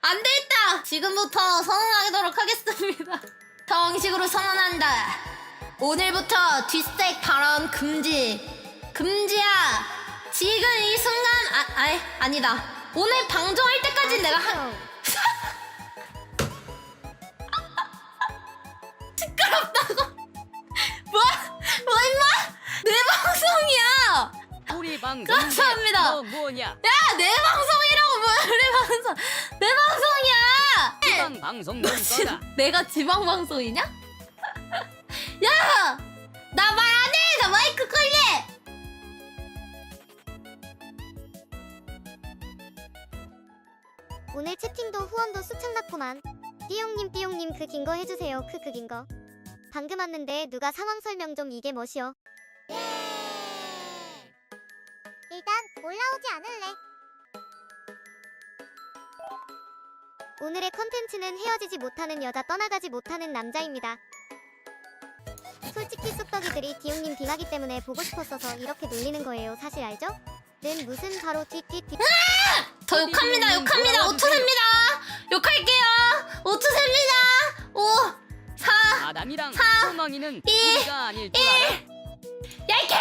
안 되겠다! 지금부터 선언하도록 하겠습니다. 정식으로 선언한다. 오늘부터 뒷색 발언 금지. 금지야! 지금 이 순간, 아, 아이, 아니다. 오늘 방송할 때까지 내가 한, 시끄럽다고! 뭐, 뭐, 임마! 내 방송이야! 우리 방송 감사합니다. 너 뭐냐? 야, 내 방송 방송 넌 지- 거다. 내가 지방 방송이냐? 야, 나 말 안 해. 나 마이크 걸래. 오늘 채팅도 후원도 수창 났구만. 띠용님 띠용님 그 긴 거 해주세요. 그 그 긴 거. 방금 왔는데 누가 상황 설명 좀 이게 뭐시오? 일단 올라오지 않을래. 오늘의 컨텐츠는 헤어지지 못하는 여자 떠나가지 못하는 남자입니다. 솔직히 쑥떡이들이 디용님 빙하기 때문에 보고 싶었어서 이렇게 놀리는 거예요. 사실 알죠? 는 무슨 바로 뒤뒤뒤 저 욕합니다. 욕합니다. 오투셉니다. 욕할게요. 오투셉니다. 오, 사, 아담이랑 사, 소망이는 이, 우리가 아닐 줄 알아? 야, 이 개!